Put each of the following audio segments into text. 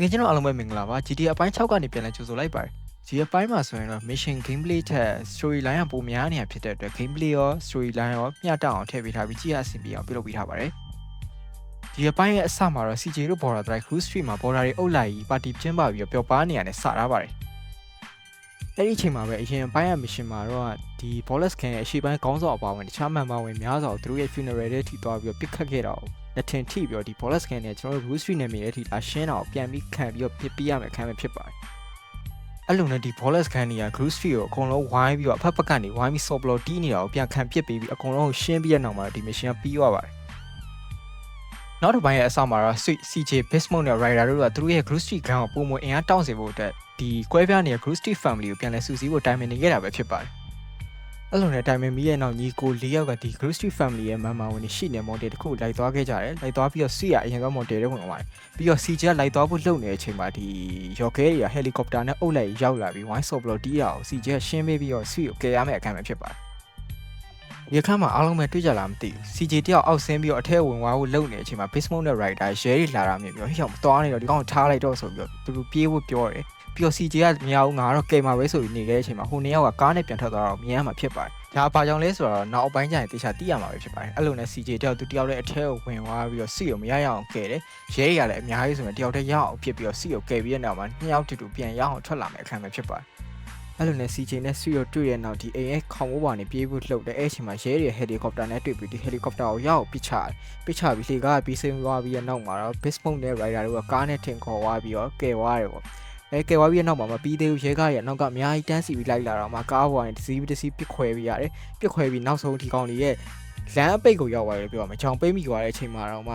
ငယ်ကျွန်တော်အားလုံးပဲမင်္ဂလာပါ GTA အပိုင်း6ကနေပြန်လည်ကြိုဆိုလိုက်ပါတယ် GTA အပိုင်းမှာဆိုရင်တော့ mission gameplay ထက် story line ကပိုများနေတာဖြစ်တဲ့အတွက် gameplay ရော story line ရောမျှတအောင်ထည့်ပေးထားပြီးကြည့်ရအဆင်ပြေအောင်ပြုလုပ်ပေးထားပါတယ်ဒီအပိုင်းရဲ့အစမှာတော့ CJ တို့ border drive cruise street မှာ border တွေအုပ်လိုက်ပြီးပါတီကျင်းပပြီးတော့ပျော်ပါနေရတယ်စထားပါတယ် အဲ့ဒီအချိန်မှာပဲအရင်အပိုင်းရ mission မှာတော့ဒီ Bolas Can ရဲ့အရှိပိုင်းခေါင်းဆောင်အပါဝင်တခြားမှန်ပါဝင်များစွာကိုသူတို့ရဲ့ funeral တွေထိသွားပြီးတော့ပစ်ခတ်ခဲ့တာကိုလက်ထင်ထိပြီးတော့ဒီ Bolas Can နဲ့ကျွန်တော်တို့ Blue Street နယ်မြေရဲ့ထိလာရှင်းတာကိုပြန်ပြီးခံပြီးတော့ပြစ်ပြရမယ်ခံမယ်ဖြစ်ပါတယ်အဲ့လိုနဲ့ဒီ Bolas Can ကြီးက Blue Street ကိုအကုန်လုံးဝိုင်းပြီးတော့အဖက်ဖက်ကနေဝိုင်းပြီး soft blow တီးနေတာကိုပြန်ခံပစ်ပေးပြီးအကုန်လုံးကိုရှင်းပြီးတဲ့နောက်မှာဒီ mission ကပြီးသွားပါတယ် နောက်တစ်ပိုင်းရဲ့အစမှာတော့ Sweet CJ Bismuth နဲ့ Rider တို့ကသူတို့ရဲ့ Blue Street Gang ကိုပုံမအင်အားတောင်းစေဖို့အတွက်ဒီကွဲပြားနေတဲ့ Blue Street Family ကိုပြန်လည်စုစည်းဖို့တိုင်ပင်နေခဲ့တာပဲဖြစ်ပါတယ်အဲ့လိုနဲ့တိုင်ပင်ပြီးတဲ့နောက်ညီကို၄ယောက်ကဒီ Blue Street Family ရဲ့မန်မာဝင်ရှိနေ model တစ်ခုလိုက်သွားခဲ့ကြတယ်လိုက်သွားပြီးတော့ Sweet ကအရင်က model တွေဝင်သွားတယ်ပြီးတော့ CJ ကလိုက်သွားဖို့လှုပ်နေတဲ့အချိန်မှာဒီရော်ကဲတွေက helicopter နဲ့အုပ်လိုက်ရောက်လာပြီး wine soft blow တီးရအောင် CJ ကရှင်းပေးပြီးတော့ Sweet ကိုကယ်ရမယ့်အခန်းပဲဖြစ်ပါတယ် ရခမ်းမှာအားလုံးပဲတွေ့ကြလားမသိဘူး CJ တယောက်အောက်ဆင်းပြီးတော့အထက်ဝင်သွားဖို့လှုပ်နေတဲ့အချိန်မှာ Bismuth နဲ့ Rider ရဲတွေလာတာမြင်ပြီးတော့ဟိအောင်သွားနေတော့ဒီကောင်ကိုထားလိုက်တော့ဆိုပြီးတော့သူတို့ပြေးဖို့ပြောတယ်ပြီးတော့ CJ ကမရဘူးငါကတော့ကယ်မှာပဲဆိုပြီးနေခဲ့တဲ့အချိန်မှာဟိုနှစ်ယောက်ကကားနဲ့ပြန်ထွက်သွားတော့မြင်ရမှာဖြစ်ပါတယ်ဒါဘာကြောင့်လဲဆိုတော့နောက်အပိုင်းကျရင်တေချာသိရမှာပဲဖြစ်ပါတယ်အဲ့လိုနဲ့ CJ တယောက်သူတယောက်လည်းအထက်ကိုဝင်သွားပြီးတော့စီကိုမရရအောင်ကယ်တယ်ရဲတွေကလည်းအများကြီးဆိုရင်တယောက်တည်းရအောင်ဖြစ်ပြီးတော့စီကိုကယ်ပြီးတဲ့နောက်မှာနှစ်ယောက်တူတူပြန်ရအောင်ထွက်လာမယ်အခန်းပဲဖြစ်ပါတယ် အဲ့လိုနဲ့ CJ နဲ့ဆွေရတွေ့တဲ့နောက်ဒီအိမ်ရဲ့ခေါင်းမိုးပေါ်နေပြေးဖို့လှုပ်တယ်အဲ့အချိန်မှာရဲတွေဟယ်လီကော်ပတာနဲ့တွေ့ပြီးဒီဟယ်လီကော်ပတာကိုရောက်ပစ်ချတယ်ပစ်ချပြီးလေကားပြီးဆင်းသွားပြီးတဲ့နောက်မှာတော့ Bismuth နဲ့ Rider တို့ကကားနဲ့ထင်ခေါ်သွားပြီးတော့ကယ်သွားတယ်ပေါ့အဲကယ်သွားပြီးတဲ့နောက်မှာမပြီးသေးဘူးရဲကားရဲ့နောက်ကအများကြီးတန်းစီပြီးလိုက်လာတော့မှကားပေါ်ကနေတစ်စီးတစ်စီးပစ်ခွဲပြီးရတယ်ပစ်ခွဲပြီးနောက်ဆုံးဒီကောင်လေးရဲ့လမ်းအပိတ်ကိုရောက်သွားတယ်ပြောရမယ်ကြောင်ပိတ်မိသွားတဲ့အချိန်မှာတော့မှ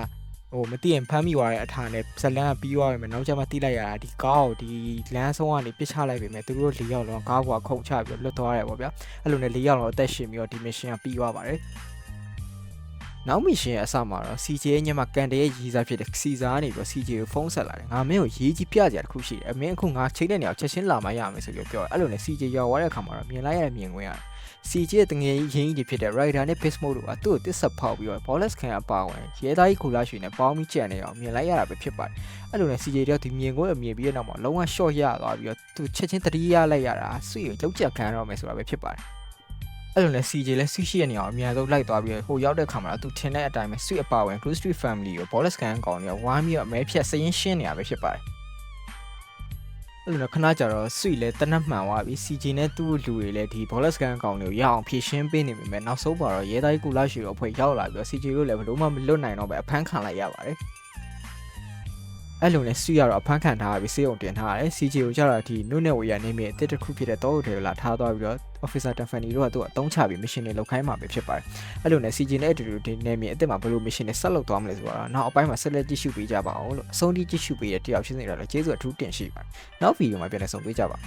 ဟိုမသိရင်ဖမ်းမိသွားတဲ့အထာနဲ့ဇလန်းကပြီးသွားပြီမယ်နောက်ကျမှတိလိုက်ရတာဒီကားကိုဒီလမ်းဆုံးကနေပစ်ချလိုက်ပြီမယ်သူတို့၄ယောက်လုံးကားပေါ်ခုန်ချပြီးလွတ်သွားတယ်ပေါ့ဗျာအဲ့လိုနဲ့၄ယောက်လုံးအသက်ရှင်ပြီးတော့ဒီ mission ကပြီးသွားပါတယ်နောက် mission ရဲ့အစမှာတော့ CJ ရဲ့ညမကန်တရဲ့ရီစားဖြစ်တဲ့စီစာကနေပြီးတော့ CJ ကိုဖုန်းဆက်လာတယ်ငါမင်းကိုရေးကြီးပြကြရတစ်ခုရှိတယ်အမင်းအခုငါချိန်တဲ့နေရာချက်ချင်းလာမှရမယ်ဆိုပြီးပြောတယ်အဲ့လိုနဲ့ CJ ရောက်သွားတဲ့အခါမှာတော့မြင်လိုက်ရတဲ့မြင်ကွင်းရတယ် CJ ရဲ့တငယ်ကြီးရင်းကြီးဖြစ်တဲ့ Rider နဲ့ Bismuth တို့ကသူ့ကိုတစ်ဆက်ဖောက်ပြီးတော့ Bolas ခံအပါဝင်ရဲသားကြီးခူလာရွှေနဲ့ပေါင်းပြီးကြံနေအောင်မြင်လိုက်ရတာပဲဖြစ်ပါတယ်အဲ့လိုနဲ့ CJ တယောက်ဒီမြင်ကိုမြင်ပြီးတဲ့နောက်မှာလုံးဝ short ရသွားပြီးတော့သူချက်ချင်းတတိယလိုက်ရတာဆွေကိုလောက်ချက်ခံရတော့မယ်ဆိုတာပဲဖြစ်ပါတယ်အဲ့လိုနဲ့ CJ လဲဆွရှိရနေအောင်အများဆုံးလိုက်သွားပြီးဟိုရောက်တဲ့ခါမှာတော့သူထင်တဲ့အတိုင်းပဲဆွအပါဝင် Blue Street Family ကို Bolas ခံကောင်တွေကဝိုင်းပြီးတော့အမဲဖြတ်စရင်ရှင်းနေတာပဲဖြစ်ပါတယ် အဲ့လိုနဲ့ခဏကြာတော့ဆွလဲတနတ်မှန်သွားပြီ CJ နဲ့သူ့လူတွေလည်းဒီ Bolas ကန်ကောင်တွေကိုရအောင်ဖြည့်ရှင်းပေးနေပြီမဲ့နောက်ဆုံးမှာတော့ရဲသားကြီးကူလာရှိရောအဖွဲ့ရောက်လာပြီးတော့ CJ တို့လည်းဘယ်လို့မှမလွတ်နိုင်တော့ပဲအဖမ်းခံလိုက်ရပါတယ် အဲ့လိုနဲ့ဆွရတော့အဖမ်းခံထားပြီးစေးုံတင်ထားရတယ် CJ ကိုကြတော့ဒီနုနဲ့ဝေရနေမြေအစ်တစ်ခုဖြစ်တဲ့တောအုပ်တွေလာထားသွားပြီးတော့ Officer Tiffany တို့ကသူ့အသုံးချပြီး mission တွေလုပ်ခိုင်းမှာပဲဖြစ်ပါတယ်အဲ့လိုနဲ့ CJ နဲ့အတူတူဒီနေမြေအစ်စ်မှာဘယ်လို mission တွေဆက်လုပ်သွားမလဲဆိုတော့နောက်အပိုင်းမှာဆက်လက်ကြည့်ရှုပေးကြပါအောင်လို့အဆုံးထိကြည့်ရှုပေးတဲ့တယောက်ချင်းစီတော့ကျေးဇူးအထူးတင်ရှိပါတယ်နောက်ဗီဒီယိုမှာပြန်လည်ဆုံတွေ့ကြပါ